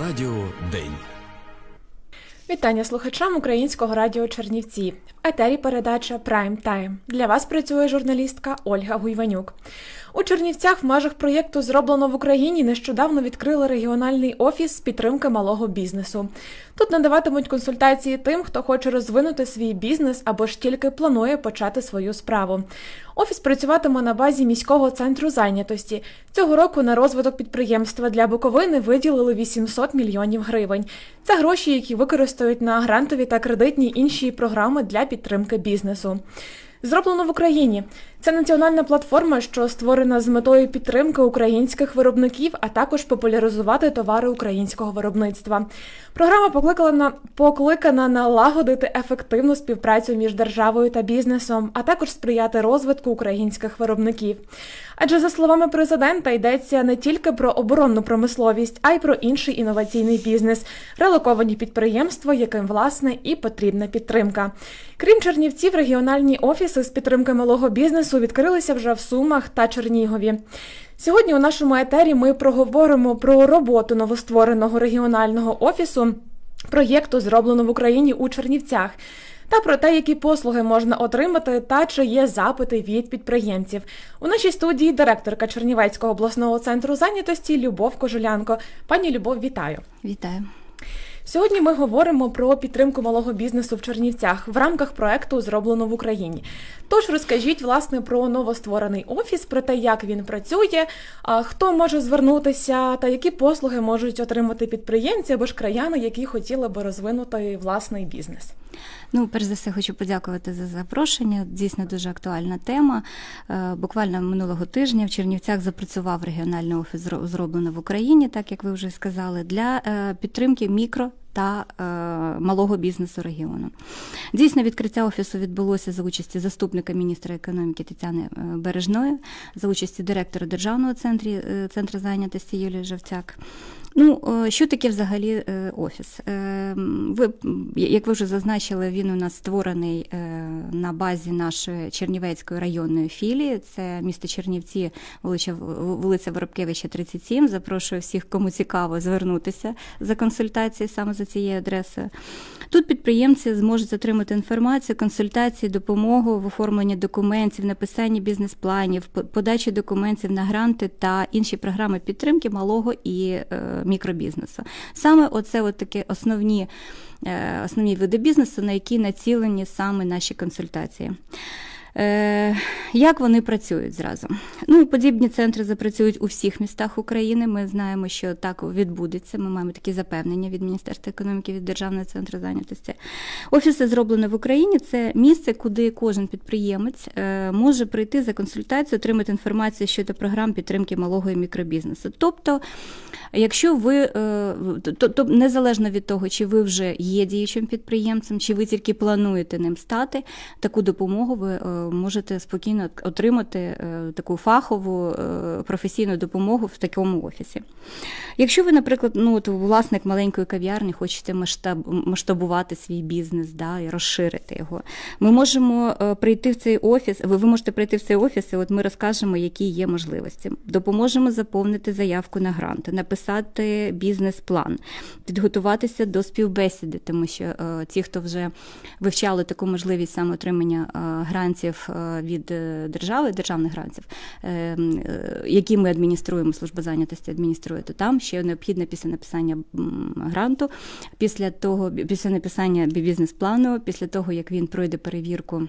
Радіо День. Вітання слухачам українського радіо Чернівці. В етері передача Прайм Тайм. Для вас працює журналістка Ольга Гуйванюк. У Чернівцях в межах проєкту Зроблено в Україні нещодавно відкрили регіональний офіс з підтримки малого бізнесу. Тут надаватимуть консультації тим, хто хоче розвинути свій бізнес або ж тільки планує почати свою справу. Офіс працюватиме на базі міського центру зайнятості. Цього року на розвиток підприємства для Буковини виділили 800 мільйонів гривень. Це гроші, які використають на грантові та кредитні інші програми для підтримки бізнесу. Зроблено в Україні. Це національна платформа, що створена з метою підтримки українських виробників, а також популяризувати товари українського виробництва. Програма покликана покликана налагодити ефективну співпрацю між державою та бізнесом, а також сприяти розвитку українських виробників. Адже за словами президента йдеться не тільки про оборонну промисловість, а й про інший інноваційний бізнес, релоковані підприємства, яким власне і потрібна підтримка. Крім Чернівців, регіональні офіси з підтримки малого бізнесу відкрилися вже в Сумах та Чернігові. Сьогодні у нашому етері ми проговоримо про роботу новоствореного регіонального офісу проєкту зроблено в Україні у Чернівцях. Та про те, які послуги можна отримати, та чи є запити від підприємців. У нашій студії директорка Чернівецького обласного центру зайнятості Любов Кожулянко. Пані Любов, вітаю! Вітаю. Сьогодні ми говоримо про підтримку малого бізнесу в Чернівцях в рамках проекту Зроблено в Україні. Тож розкажіть власне про новостворений офіс, про те, як він працює, хто може звернутися, та які послуги можуть отримати підприємці або ж краяни, які хотіли би розвинути власний бізнес. Ну, перш за все, хочу подякувати за запрошення. Дійсно дуже актуальна тема. Е, буквально минулого тижня в Чернівцях запрацював регіональний офіс зроблено в Україні, так як ви вже сказали, для е, підтримки мікро та е, малого бізнесу регіону. Дійсно, відкриття офісу відбулося за участі заступника міністра економіки Тетяни е, Бережної, за участі директора державного центру, е, центру зайнятості Юлії Жовцяк. Ну, що таке взагалі офіс? Ви, як ви вже зазначили, він у нас створений на базі нашої Чернівецької районної філії. Це місто Чернівці, вулиця Воробкевича, 37. Запрошую всіх, кому цікаво, звернутися за консультацією саме за цією адресою. Тут підприємці зможуть отримати інформацію, консультації, допомогу в оформленні документів, написанні бізнес-планів, подачі документів на гранти та інші програми підтримки малого і е, мікробізнесу. Саме оце от такі основні, е, основні види бізнесу, на які націлені саме наші консультації. Е, як вони працюють зразу? Ну, Подібні центри запрацюють у всіх містах України. Ми знаємо, що так відбудеться. Ми маємо такі запевнення від Міністерства економіки, від Державного центру зайнятості. Офіси зроблені в Україні. Це місце, куди кожен підприємець е, може прийти за консультацією, отримати інформацію щодо програм підтримки малого і мікробізнесу. Тобто, якщо ви е, то, незалежно від того, чи ви вже є діючим підприємцем, чи ви тільки плануєте ним стати, таку допомогу ви можете спокійно отримати е, таку фахову е, професійну допомогу в такому офісі. Якщо ви, наприклад, ну, от власник маленької кав'ярні, хочете масштаб, масштабувати свій бізнес да, і розширити його, ми можемо е, прийти в цей офіс, ви, ви можете прийти в цей офіс, і от ми розкажемо, які є можливості. Допоможемо заповнити заявку на гранти, написати бізнес-план, підготуватися до співбесіди, тому що ті, хто вже вивчали таку можливість саме отримання грантів грантів е, від е, держави, державних грантів, е, які ми адмініструємо, служба зайнятості адмініструє, то там ще необхідно після написання гранту, після того, після написання бізнес-плану, після того як він пройде перевірку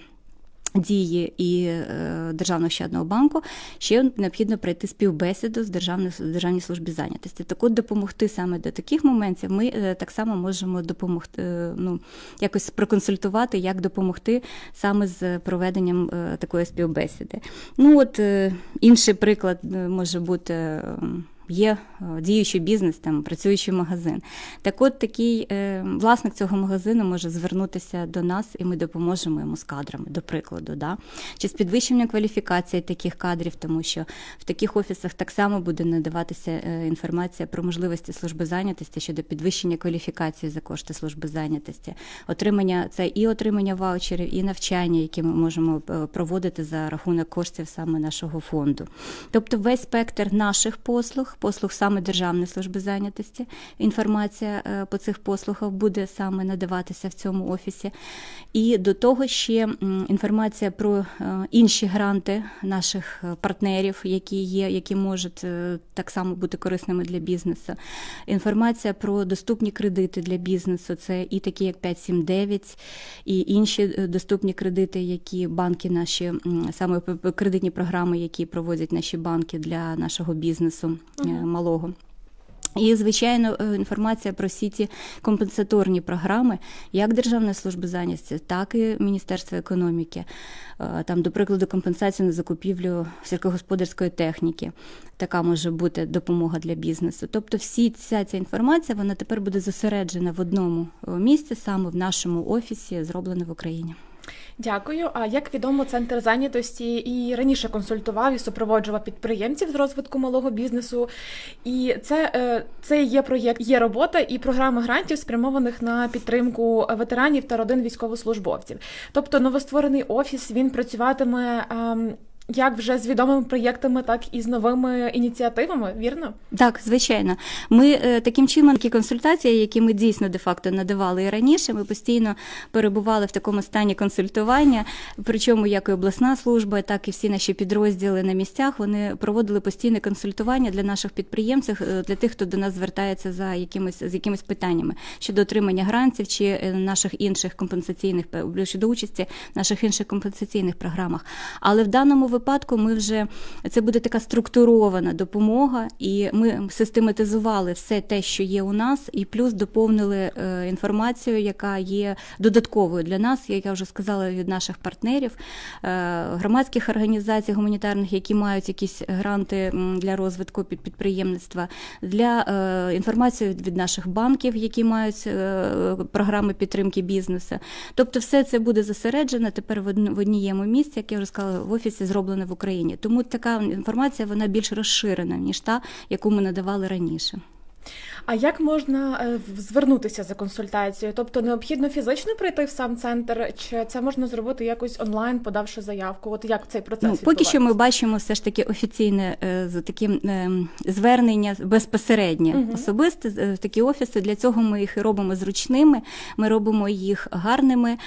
дії і е, Державного щадного банку, ще необхідно пройти співбесіду з Державної Державній службі зайнятості. Так от допомогти саме до таких моментів ми е, так само можемо допомогти, е, ну, якось проконсультувати, як допомогти саме з проведенням такої співбесіди. Ну от Інший приклад може бути. Є е, діючий бізнес, там працюючий магазин. Так от такий е, власник цього магазину може звернутися до нас, і ми допоможемо йому з кадрами, до прикладу, да? чи з підвищенням кваліфікації таких кадрів, тому що в таких офісах так само буде надаватися е, інформація про можливості служби зайнятості щодо підвищення кваліфікації за кошти служби зайнятості, отримання це і отримання ваучерів, і навчання, які ми можемо проводити за рахунок коштів саме нашого фонду. Тобто весь спектр наших послуг послуг саме Державної служби зайнятості. Інформація е, по цих послугах буде саме надаватися в цьому офісі. І до того ще інформація про інші гранти наших партнерів, які є, які можуть так само бути корисними для бізнесу. Інформація про доступні кредити для бізнесу. Це і такі, як 579, і інші доступні кредити, які банки наші саме кредитні програми, які проводять наші банки для нашого бізнесу малого. І, звичайно, е, інформація про всі ті компенсаторні програми, як Державної служби зайнятості, так і Міністерства економіки. Е, там, до прикладу, компенсацію на закупівлю сільськогосподарської техніки. Така може бути допомога для бізнесу. Тобто, всі ця ця інформація вона тепер буде зосереджена в одному місці, саме в нашому офісі, зроблена в Україні. Дякую. А як відомо, центр зайнятості і раніше консультував і супроводжував підприємців з розвитку малого бізнесу. І це е, це є проєкт, є робота і програма грантів, спрямованих на підтримку ветеранів та родин військовослужбовців. Тобто новостворений офіс він працюватиме ем, як вже з відомими проєктами, так і з новими ініціативами, вірно? Так, звичайно. Ми е, таким чином такі консультації, які ми дійсно де-факто надавали і раніше. Ми постійно перебували в такому стані консультування. Причому як і обласна служба, так і всі наші підрозділи на місцях вони проводили постійне консультування для наших підприємців, е, для тих, хто до нас звертається за якимись з якимись питаннями щодо отримання грантів чи е, наших інших компенсаційних щодо участі в наших інших компенсаційних програмах. Але в даному випадку ми вже це буде така структурована допомога, і ми систематизували все те, що є у нас, і плюс доповнили е, інформацію, яка є додатковою для нас, як я вже сказала, від наших партнерів, е, громадських організацій гуманітарних, які мають якісь гранти для розвитку підприємництва, для е, інформації від наших банків, які мають програми підтримки бізнесу. Тобто, все це буде зосереджено тепер в однієму місці, як я вже сказала, в офісі зроблено зроблена в Україні. Тому така інформація вона більш розширена ніж та, яку ми надавали раніше. А як можна е, звернутися за консультацією? Тобто необхідно фізично прийти в сам центр, чи це можна зробити якось онлайн, подавши заявку? От як цей процес ну, поки що ми бачимо все ж таки офіційне е, з таким е, звернення безпосереднє угу. особисте такі офіси. Для цього ми їх робимо зручними. Ми робимо їх гарними.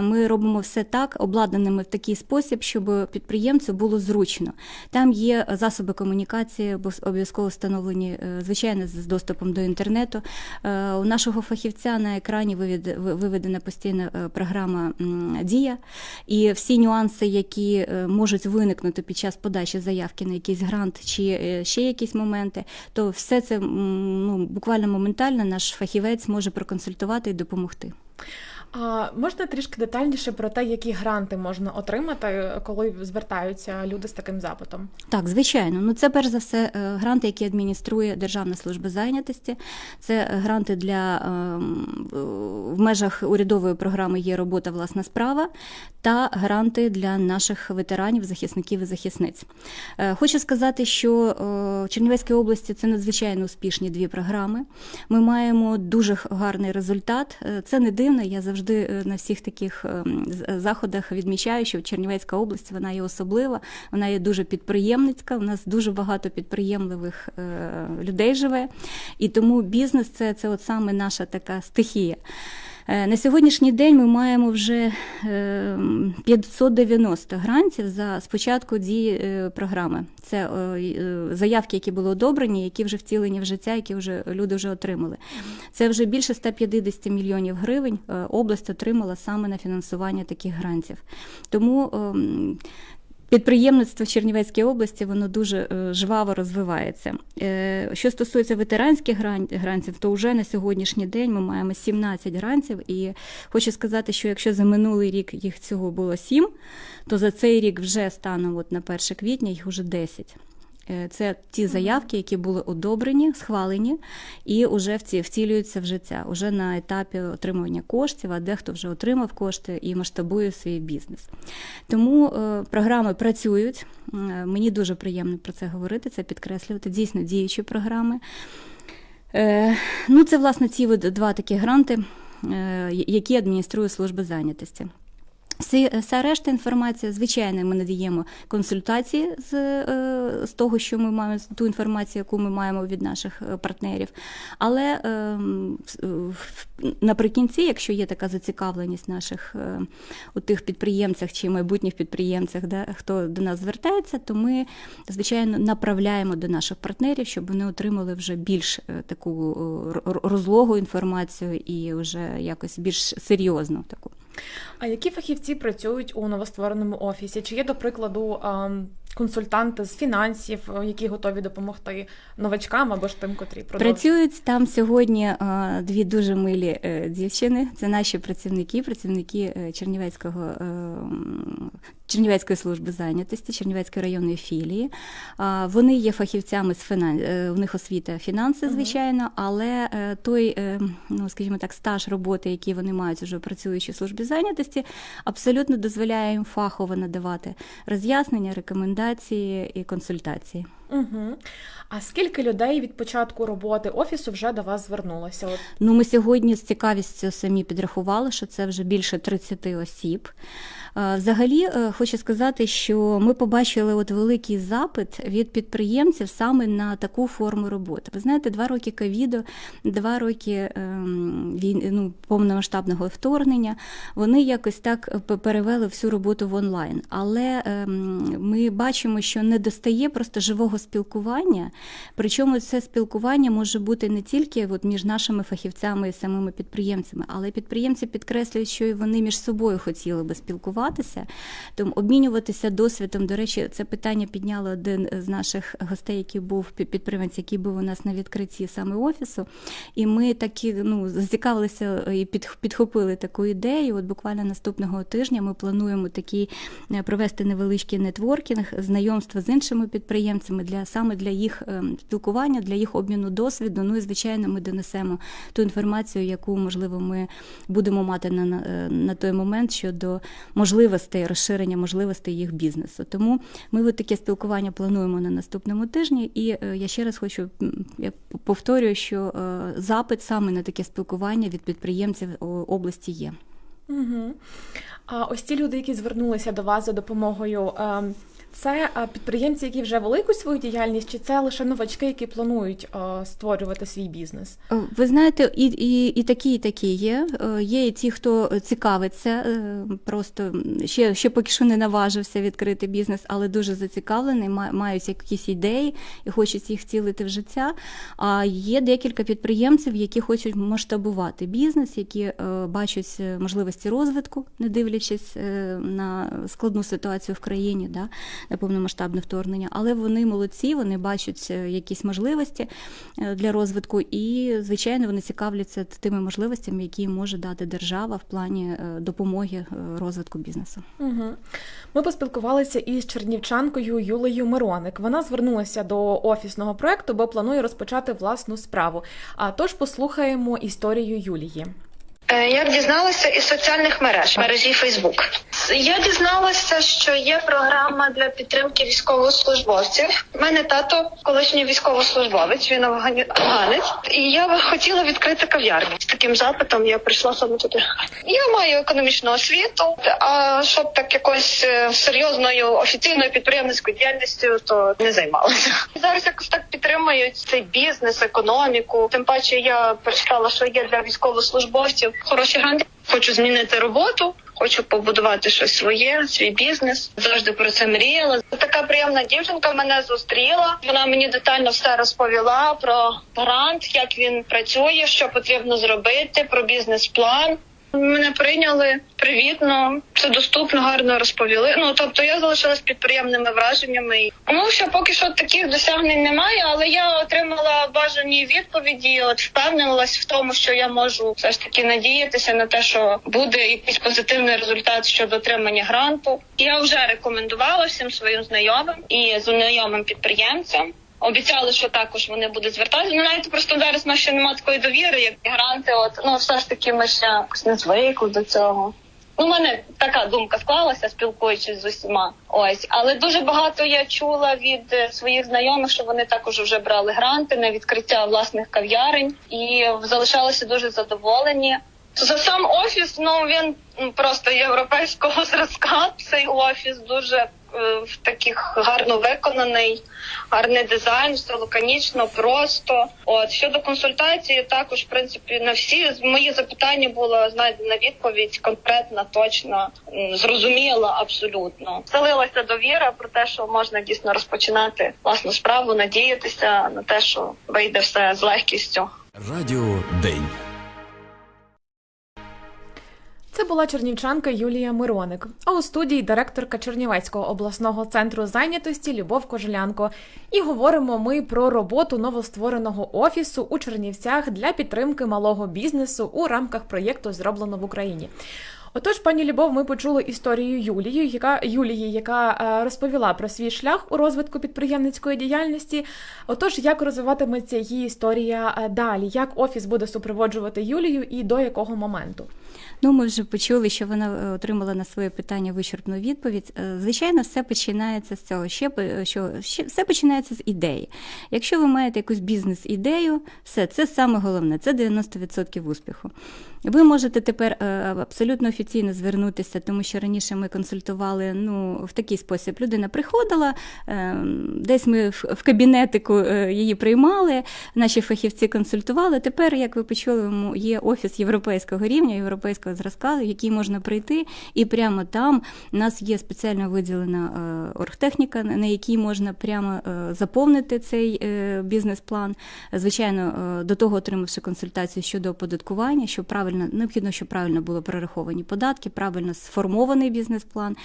Ми робимо все так, обладнаними в такий спосіб, щоб підприємцю було зручно. Там є засоби комунікації, обов'язково встановлені звичайно з доступом до інтернету. Е, у нашого фахівця на екрані виведена постійна е, програма Дія, і всі нюанси, які е, можуть виникнути під час подачі заявки на якийсь грант чи ще якісь моменти, то все це ну, буквально моментально наш фахівець може проконсультувати і допомогти. А можна трішки детальніше про те, які гранти можна отримати, коли звертаються люди з таким запитом? Так, звичайно. Ну це перш за все е, гранти, які адмініструє Державна служба зайнятості. Це гранти для ем, в межах урядової програми є робота власна справа та гранти для наших ветеранів, захисників і захисниць. Е, хочу сказати, що в Чернівецькій області це надзвичайно успішні дві програми. Ми маємо дуже гарний результат. Е, це не дивно. Я завжди завжди е, на всіх таких ем, заходах відмічаю, що Чернівецька область вона є особлива, вона є дуже підприємницька. У нас дуже багато підприємливих е, людей живе, і тому бізнес це, це от саме наша така стихія. Е, на сьогоднішній день ми маємо вже 590 е, грантів за спочатку дії е, програми. Це заявки, які були одобрені, які вже втілені в життя, які вже люди вже отримали. Це вже більше 150 мільйонів гривень область отримала саме на фінансування таких грантів. Тому ем, Підприємництво в Чернівецькій області воно дуже е, жваво розвивається. Е, що стосується ветеранських грантів, то вже на сьогоднішній день ми маємо 17 грантів, і хочу сказати, що якщо за минулий рік їх цього було 7, то за цей рік вже станом от на 1 квітня їх вже 10. Е, це ті заявки, які були одобрені, схвалені і вже втілюються в життя, уже на етапі отримування коштів, а дехто вже отримав кошти і масштабує свій бізнес. Тому е, програми працюють. Е, мені дуже приємно про це говорити, це підкреслювати. Дійсно діючі програми. Ну, Це, власне, ці два такі гранти, які адмініструє служба зайнятості. Всі, вся решта інформація, звичайно, ми надаємо консультації з, е, з того, що ми маємо, ту інформацію, яку ми маємо від наших е, партнерів. Але ем, наприкінці, якщо є така зацікавленість наших е, у тих підприємцях чи майбутніх підприємцях, да, хто до нас звертається, то ми, звичайно, направляємо до наших партнерів, щоб вони отримали вже більш таку розлогу інформацію і вже якось більш серйозну таку. А які фахівці працюють у новоствореному офісі? Чи є, до прикладу, консультанти з фінансів, е, які готові допомогти новачкам або ж тим, котрі продовжують? Працюють там сьогодні е, дві дуже милі е, дівчини. Це наші працівники, працівники Чернівецького. Чернівецької служби зайнятості, Чернівецької районної філії. Вони є фахівцями з фінан... е, у них освіта фінанси, звичайно, але той, ну скажімо так, стаж роботи, який вони мають вже працюючи в службі зайнятості, абсолютно дозволяє їм фахово надавати роз'яснення, рекомендації і консультації. Угу. А скільки людей від початку роботи офісу вже до вас звернулося? От Ну, ми сьогодні з цікавістю самі підрахували, що це вже більше 30 осіб. Е, Взагалі, е, хочу сказати, що ми побачили от великий запит від підприємців саме на таку форму роботи. Ви знаєте, два роки ковіду, два роки ем, війни, ну, повномасштабного вторгнення, вони якось так перевели всю роботу в онлайн. Але ем, ми бачимо, що не достає просто живого спілкування. Причому це спілкування може бути не тільки от між нашими фахівцями і самими підприємцями, але підприємці підкреслюють, що і вони між собою хотіли би спілкуватися, тому обмінюватися досвідом. До речі, це питання підняли один з наших гостей, який був підприємець, який був у нас на відкритті саме офісу. І ми такі ну зацікавилися і під, підхопили таку ідею. От буквально наступного тижня ми плануємо такий е, провести невеличкий нетворкінг, знайомства з іншими підприємцями для саме для їх ем, спілкування, для їх обміну досвіду. Ну і звичайно, ми донесемо ту інформацію, яку можливо ми будемо мати на, на, е, той момент щодо можливостей розширення можливостей їх бізнесу. Тому ми от таке спілкування плануємо на наступному тижні. І е, я ще раз хочу я повторюю, що е, запит саме на таке спілкування від підприємців області є. Угу. А ось ті люди, які звернулися до вас за допомогою, ем, це е, підприємці, які вже велику свою діяльність, чи це лише новачки, які планують е, створювати свій бізнес? Е, Ви знаєте, і, і, і такі, і такі є. Є і ті, хто цікавиться, просто ще, ще поки що не наважився відкрити бізнес, але дуже зацікавлений, ма- мають якісь ідеї і хочуть їх втілити в життя. А є декілька підприємців, які хочуть масштабувати бізнес, які бачать можливості розвитку, не дивлячись на складну ситуацію в країні, да, повномасштабне вторгнення. Але вони молодці, вони бачать е, якісь можливості е, для розвитку, і звичайно вони цікавляться тими можливостями, які може дати держава в плані е, допомоги розвитку бізнесу. Угу. Ми поспілкувалися із чернівчанкою Юлею Мироник. Вона звернулася до офісного проекту, бо планує розпочати власну справу. А тож послухаємо історію Юлії. Е, Як дізналася із соціальних мереж мережі Фейсбук. Я дізналася, що є програма для підтримки військовослужбовців. У мене тато колишній військовослужбовець, він афганець, і я хотіла відкрити кав'ярню. З таким запитом я прийшла саме туди. Я маю економічну освіту, а щоб так якось е, серйозною офіційною підприємницькою діяльністю, то не займалася. Зараз якось так підтримують цей бізнес, економіку. Тим паче я прочитала, що є для військовослужбовців хороші гранти. Хочу змінити роботу. Хочу побудувати щось своє, свій бізнес. Завжди про це мріяла. Така приємна дівчинка мене зустріла. Вона мені детально все розповіла про грант, як він працює, що потрібно зробити, про бізнес-план. Мене прийняли привітно, все доступно, гарно розповіли. Ну тобто я залишилась під приємними враженнями. Ну що поки що таких досягнень немає, але я отримала бажані відповіді. От впевнилась в тому, що я можу все ж таки надіятися на те, що буде якийсь позитивний результат щодо отримання гранту. Я вже рекомендувала всім своїм знайомим і знайомим підприємцям. Обіцяли, що також вони будуть звертатися. Ну навіть просто зараз нас ще немає такої довіри, як гранти. От ну все ж таки ми ще якось не звикли до цього. Ну, у мене така думка склалася, спілкуючись з усіма. Ось, але дуже багато я чула від е, своїх знайомих, що вони також вже брали гранти на відкриття власних кав'ярень і залишалися дуже задоволені. За сам офіс, ну він просто європейського зразка. Цей офіс дуже в таких гарно виконаний, гарний дизайн, все лаконічно, просто. От щодо консультації, також в принципі на всі з- мої запитання була знайдена відповідь конкретна, точна, зрозуміла абсолютно. Вселилася довіра про те, що можна дійсно розпочинати власну справу, надіятися на те, що вийде все з легкістю. Радіо День. Це була чернівчанка Юлія Мироник, а у студії директорка Чернівецького обласного центру зайнятості Любов Кожелянко. І говоримо ми про роботу новоствореного офісу у Чернівцях для підтримки малого бізнесу у рамках проєкту Зроблено в Україні. Отож, пані Любов, ми почули історію Юлії, яка Юлії, яка е, розповіла про свій шлях у розвитку підприємницької діяльності. Отож, як розвиватиметься її історія е, далі? Як офіс буде супроводжувати Юлію і до якого моменту? Ну, ми вже почули, що вона е, отримала на своє питання вичерпну відповідь. Е, Звичайно, все починається з цього. Ще по- що все починається з ідеї. Якщо ви маєте якусь бізнес-ідею, все це саме головне, це 90% успіху. Ви можете тепер е, абсолютно офіційно звернутися, тому що раніше ми консультували ну, в такий спосіб. Людина приходила, е, десь ми в кабінетику е, її приймали, наші фахівці консультували. Тепер, як ви почули, є офіс європейського рівня, європейського зразка, в який можна прийти, і прямо там у нас є спеціально виділена е, оргтехніка, на якій можна прямо е, заповнити цей е, бізнес-план. Звичайно, до того отримавши консультацію щодо оподаткування, що правильно необхідно, щоб правильно були прораховані податки, правильно сформований бізнес-план.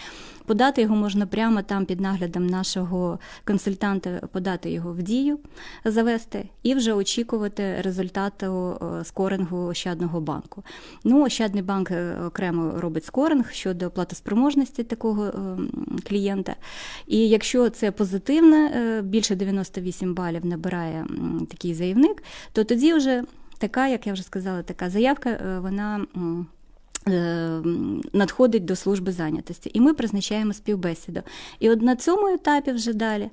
Подати його можна прямо там під наглядом нашого консультанта, подати його в дію, завести і вже очікувати результату скорингу Ощадного банку. Ну, Ощадний банк е, окремо робить скоринг щодо платоспроможності такого е, клієнта. І якщо це позитивне, е, більше 98 балів набирає такий заявник, то тоді вже така, як я вже сказала, така заявка, вона. Надходить до служби зайнятості, і ми призначаємо співбесіду. І от на цьому етапі вже далі,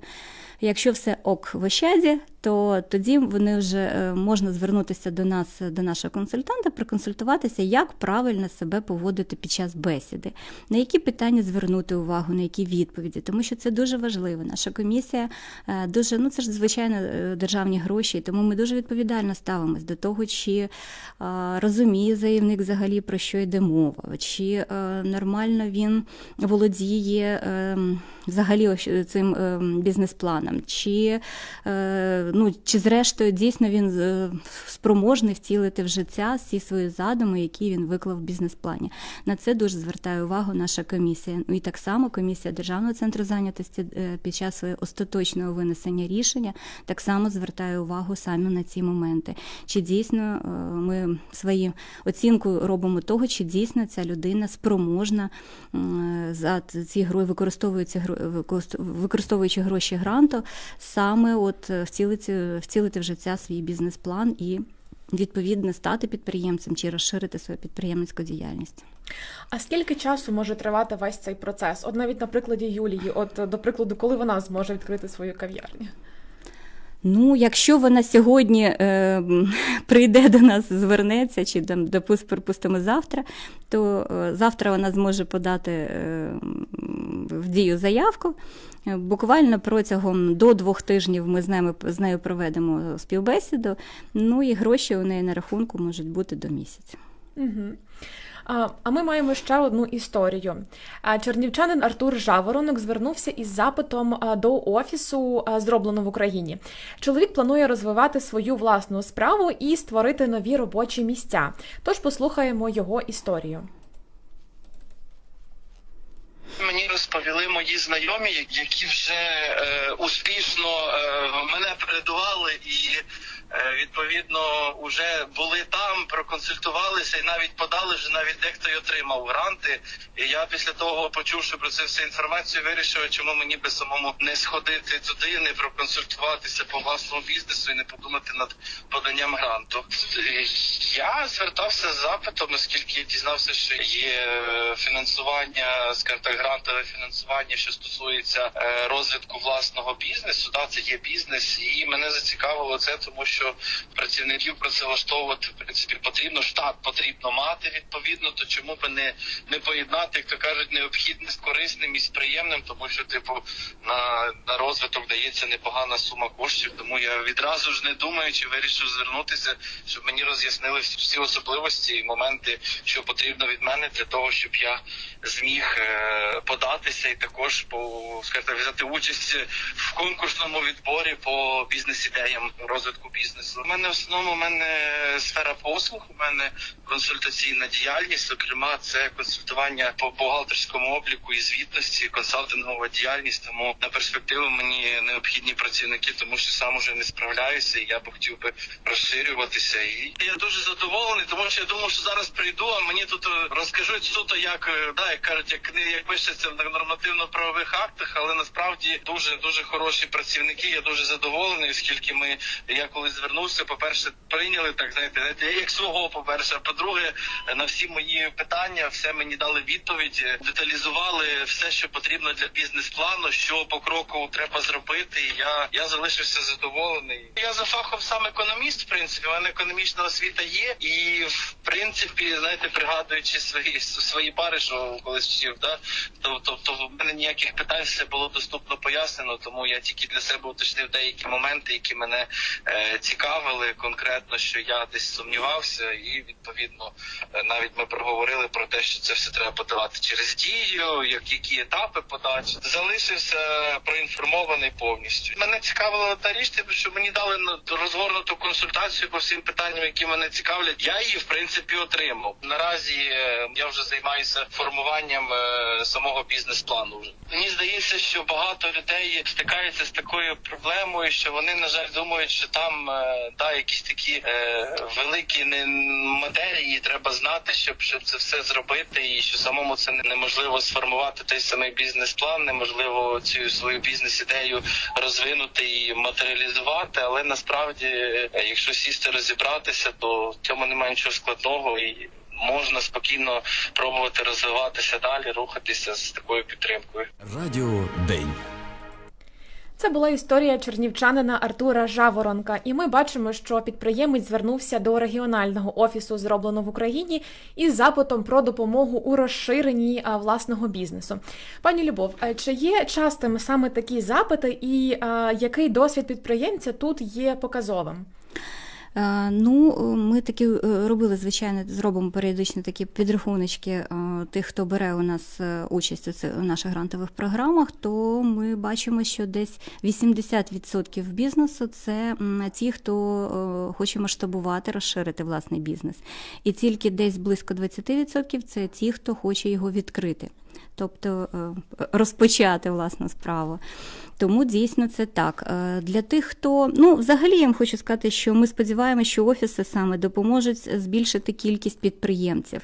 якщо все ок в ощаді, то тоді вони вже е, можна звернутися до нас, до нашого консультанта, проконсультуватися, як правильно себе поводити під час бесіди, на які питання звернути увагу, на які відповіді, тому що це дуже важливо. Наша комісія е, дуже, ну це ж звичайно е, державні гроші, тому ми дуже відповідально ставимось до того, чи розуміє заявник взагалі про що йде мова, чи нормально він володіє е, взагалі ось цим е, бізнес-планом, чи е, ну, чи зрештою дійсно він е, спроможний втілити в життя всі свої задуми, які він виклав в бізнес-плані. На це дуже звертає увагу наша комісія. Ну і так само комісія Державного центру зайнятості е, під час своєї остаточного винесення рішення так само звертає увагу саме на ці моменти. Чи дійсно е, ми свою оцінку робимо того, чи дійсно ця людина спроможна за ці гроші, використовуючи, гро- використ- використовуючи гроші гранту, саме от е, втілити, втілити в життя свій бізнес-план і відповідно стати підприємцем чи розширити свою підприємницьку діяльність. А скільки часу може тривати весь цей процес? От навіть на прикладі Юлії, от до прикладу, коли вона зможе відкрити свою кав'ярню? Ну, якщо вона сьогодні е, прийде до нас, звернеться, чи там, допус- припустимо, завтра, то е, завтра вона зможе подати е, в дію заявку. Е, Буквально протягом до двох тижнів ми з нею, з нею проведемо співбесіду. Ну і гроші у неї на рахунку можуть бути до місяця. Угу. А, ми маємо ще одну історію. Чернівчанин Артур Жаворонок звернувся із запитом до офісу зроблено в Україні. Чоловік планує розвивати свою власну справу і створити нові робочі місця. Тож послухаємо його історію. Мені розповіли мої знайомі, які вже е, успішно е, мене передували і відповідно вже були там, проконсультувалися і навіть подали вже навіть дехто й отримав гранти. І я після того, почувши про це всю інформацію, вирішив, чому мені би самому не сходити туди, не проконсультуватися по власному бізнесу і не подумати над поданням гранту. Я звертався з запитом, оскільки дізнався, що є е, фінансування, скажімо грантове фінансування, що стосується е, розвитку власного бізнесу. Да, це є бізнес, і мене зацікавило це, тому що працівників працевлаштовувати в принципі потрібно. Штат потрібно мати відповідно. То чому би не, не поєднати, як то кажуть, необхідне з корисним і з приємним, тому що типу на, на розвиток дається непогана сума коштів. Тому я відразу ж не думаючи вирішив звернутися, щоб мені роз'яснили всі особливості і моменти, що потрібно від мене для того, щоб я зміг е, податися і також по скажімо, взяти участь в конкурсному відборі по бізнес-ідеям розвитку бізнесу. У мене в основному у мене сфера послуг, у мене консультаційна діяльність. Зокрема, це консультування по бухгалтерському обліку і звітності, консалтингова діяльність. Тому на перспективу мені необхідні працівники, тому що сам уже не справляюся, і я б хотів би розширюватися. І я дуже задоволений, тому що я думав, що зараз прийду, а мені тут е, розкажуть суто, як е, да, як кажуть, як кни- як пишеться в нормативно-правових актах, але насправді дуже дуже хороші працівники. Я дуже задоволений, оскільки ми я коли звернувся, по перше, прийняли так, знаєте, як свого, по перше. По-друге, на всі мої питання, все мені дали відповідь, деталізували все, що потрібно для бізнес-плану, що по кроку треба зробити. І я, я залишився задоволений. Я за фахом сам економіст, в принципі, у мене економічна освіта є, і в принципі, знаєте, пригадуючи свої свої пари, що колись вчив, да, то тобто в мене ніяких питань все було доступно пояснено, тому я тільки для себе уточнив деякі моменти, які мене е, цікавили конкретно, що я десь сумнівався, і відповідно е, навіть ми проговорили про те, що це все треба подавати через дію, як які етапи подачі. Залишився проінформований повністю. Мене цікавила одна річ, типу, що мені дали розгорнуту консультацію по всім питанням, які мене цікавлять. Я її в принципі отримав. Наразі е, я вже займаюся формуванням е, самого бізнес-плану. Мені здається, що багато людей стикаються з такою проблемою, що вони на жаль думають, що там да якісь такі е, великі матерії треба знати, щоб щоб це все зробити, і що самому це неможливо сформувати той самий бізнес-план, неможливо цю свою бізнес-ідею розвинути і матеріалізувати. Але насправді, е, якщо сісти розібратися, то в цьому немає нічого складного і. Можна спокійно пробувати розвиватися далі, рухатися з такою підтримкою. Радіо День. Це була історія чернівчанина Артура Жаворонка, і ми бачимо, що підприємець звернувся до регіонального офісу зроблено в Україні із запитом про допомогу у розширенні власного бізнесу. Пані Любов, чи є частими саме такі запити, і а, який досвід підприємця тут є показовим? Е, Ну, ми такі е, робили, звичайно, зробимо періодично такі підрахуночки е, тих, хто бере у нас е, участь у наших грантових програмах, то ми бачимо, що десь 80% бізнесу це ті, хто е, хоче масштабувати, розширити власний бізнес. І тільки десь близько 20% це ті, хто хоче його відкрити. Тобто е, розпочати власну справу. Тому дійсно це так. Е, Для тих, хто ну взагалі я вам хочу сказати, що ми сподіваємося, що офіси саме допоможуть збільшити кількість підприємців.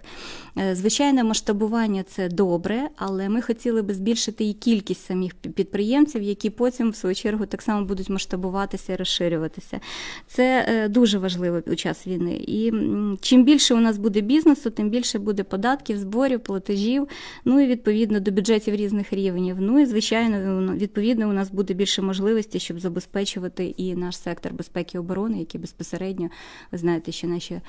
Е, Звичайно, масштабування це добре, але ми хотіли би збільшити і кількість самих підприємців, які потім в свою чергу так само будуть масштабуватися і розширюватися. Це дуже важливо у час війни. І чим більше у нас буде бізнесу, тим більше буде податків, зборів, платежів, ну і відповідно до бюджетів різних рівнів. Ну і звичайно, відповідно, у нас буде більше можливості, щоб забезпечувати і наш сектор безпеки і оборони, який безпосередньо, ви знаєте, що наші.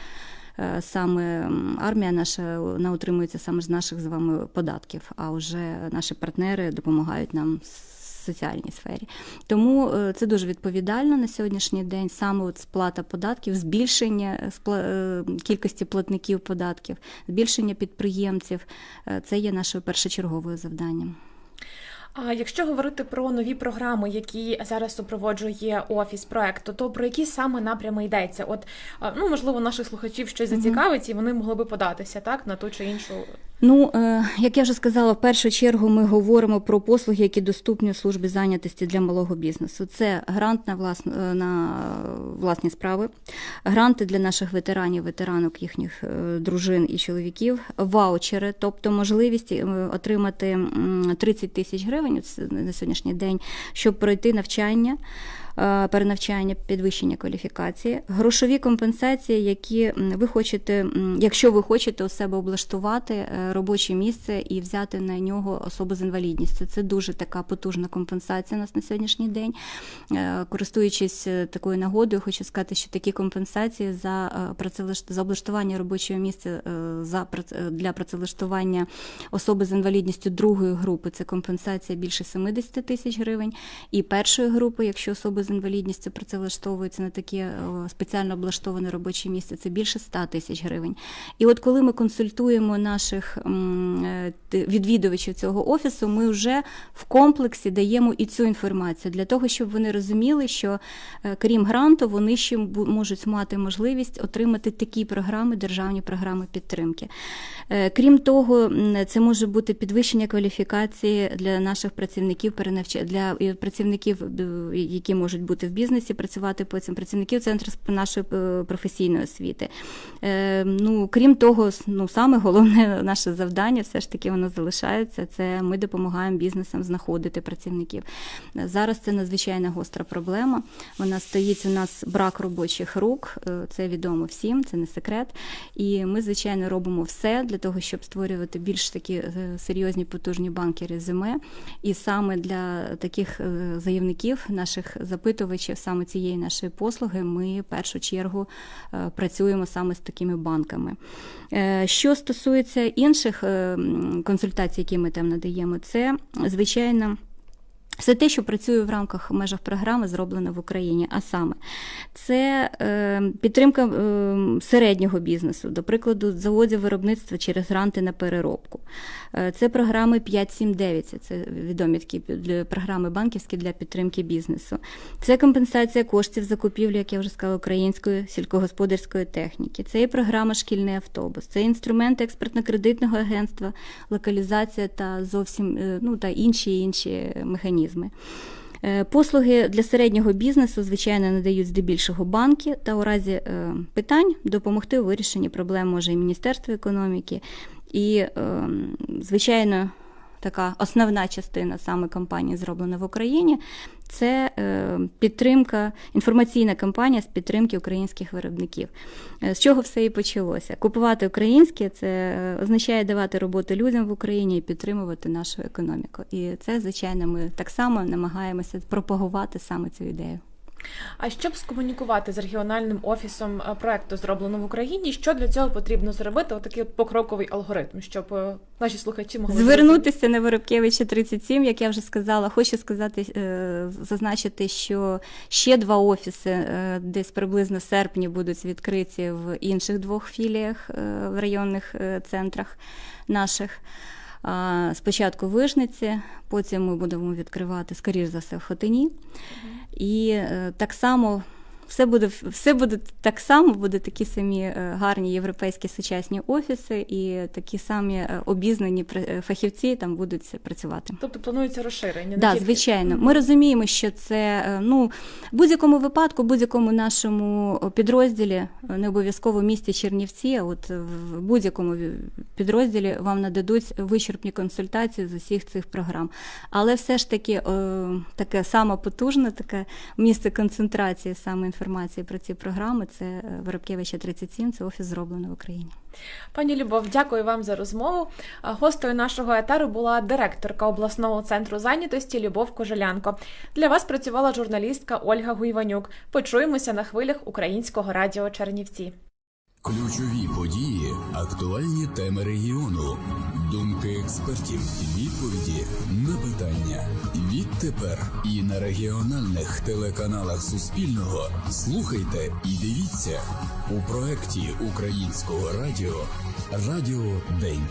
е, Саме армія наша вона утримується саме з наших з вами податків, а вже наші партнери допомагають нам соціальній сфері. Тому е, це дуже відповідально на сьогоднішній день. Саме от сплата податків, збільшення спла- е, кількості платників податків, збільшення підприємців е, це є нашою першочерговою завданням. А якщо говорити про нові програми, які зараз супроводжує офіс проекту, то про які саме напрями йдеться? От ну можливо, наших слухачів щось зацікавить, і вони могли би податися так на ту чи іншу Ну, е, як я вже сказала, в першу чергу ми говоримо про послуги, які доступні у службі зайнятості для малого бізнесу. Це грант на, власну, е, на власні справи, гранти для наших ветеранів, ветеранок їхніх е, дружин і чоловіків, ваучери, тобто можливість е, отримати м, 30 тисяч гривень це на сьогоднішній день, щоб пройти навчання. Е, перенавчання, підвищення кваліфікації, грошові компенсації, які ви хочете, якщо ви хочете у себе облаштувати е, робоче місце і взяти на нього особу з інвалідністю. Це дуже така потужна компенсація у нас на сьогоднішній день. Е, Користуючись такою нагодою, хочу сказати, що такі компенсації за за облаштування робочого місця за для працевлаштування особи з інвалідністю другої групи це компенсація більше 70 тисяч гривень. І першої групи, якщо особи з інвалідністю працевлаштовуються на таке спеціально облаштоване робоче місце, це більше 100 тисяч гривень. І от коли ми консультуємо наших е, відвідувачів цього офісу, ми вже в комплексі даємо і цю інформацію для того, щоб вони розуміли, що е, крім гранту, вони ще можуть мати можливість отримати такі програми, державні програми підтримки. Е, Крім того, це може бути підвищення кваліфікації для наших працівників для працівників, які можуть бути в бізнесі, працювати потім, працівників центру нашої е, професійної освіти. Е, Ну, крім того, ну, саме головне наше завдання, все ж таки воно залишається. Це ми допомагаємо бізнесам знаходити працівників. Зараз це надзвичайно гостра проблема. Вона стоїть у нас брак робочих рук. е, Це відомо всім, це не секрет. І ми, звичайно, робимо все для того, щоб створювати більш такі серйозні потужні банки резюме. І саме для таких заявників, наших запитувачів, саме цієї нашої послуги, ми в першу чергу е, працюємо саме з такими банками. Е, Що стосується інших е, консультацій, які ми там надаємо, це звичайно. Все те, що працює в рамках межах програми, зроблено в Україні. А саме, це е, підтримка е, середнього бізнесу, до прикладу, заводів виробництва через гранти на переробку. Е, це програми 5.7.9, це відомі такі програми банківські для підтримки бізнесу. Це компенсація коштів закупівлі, як я вже сказала, української сільськогосподарської техніки. Це і програма Шкільний автобус, це інструменти експертно-кредитного агентства, локалізація та зовсім е, ну, та інші інші механізми. Е, Послуги для середнього бізнесу, звичайно, надають здебільшого банки, та у разі е, питань допомогти у вирішенні проблем може і Міністерство економіки, і, е, звичайно, така основна частина саме кампанії зроблена в Україні. Це е, підтримка, інформаційна кампанія з підтримки українських виробників. Е, З чого все і почалося? Купувати українське це е, означає давати роботу людям в Україні і підтримувати нашу економіку. І це, звичайно, ми так само намагаємося пропагувати саме цю ідею. А щоб скомунікувати з регіональним офісом е, проекту зроблено в Україні, що для цього потрібно зробити? Отакий от покроковий алгоритм, щоб е, наші слухачі могли Звернутися на Воробкевича 37, як я вже сказала. Хочу сказати, е, зазначити, що ще два офіси десь приблизно в серпні будуть відкриті в інших двох філіях в районних центрах наших. Спочатку в Вижниці, потім ми будемо відкривати, скоріш за все, в Хотині. І е, так само все буде, все буде так само, буде такі самі е, гарні європейські сучасні офіси, і такі самі е, обізнані фахівці там будуть працювати. Тобто планується розширення. Так, Да, звичайно. Ми розуміємо, що це ну, в будь-якому випадку, в будь-якому нашому підрозділі, не обов'язково в місті Чернівці, а от в будь-якому підрозділі вам нададуть вичерпні консультації з усіх цих програм. Але все ж таки е, таке саме потужне, таке місце концентрації саме інформації про ці програми це Воробкевича 37, це офіс зроблено в Україні. Пані Любов, дякую вам за розмову. А Гостею нашого етеру була директорка обласного центру зайнятості Любов Кожелянко. Для вас працювала журналістка Ольга Гуйванюк. Почуємося на хвилях українського радіо Чернівці. Ключові події, актуальні теми регіону, думки експертів, відповіді на питання. Відтепер і на регіональних телеканалах Суспільного слухайте і дивіться у проєкті Українського радіо Радіо День.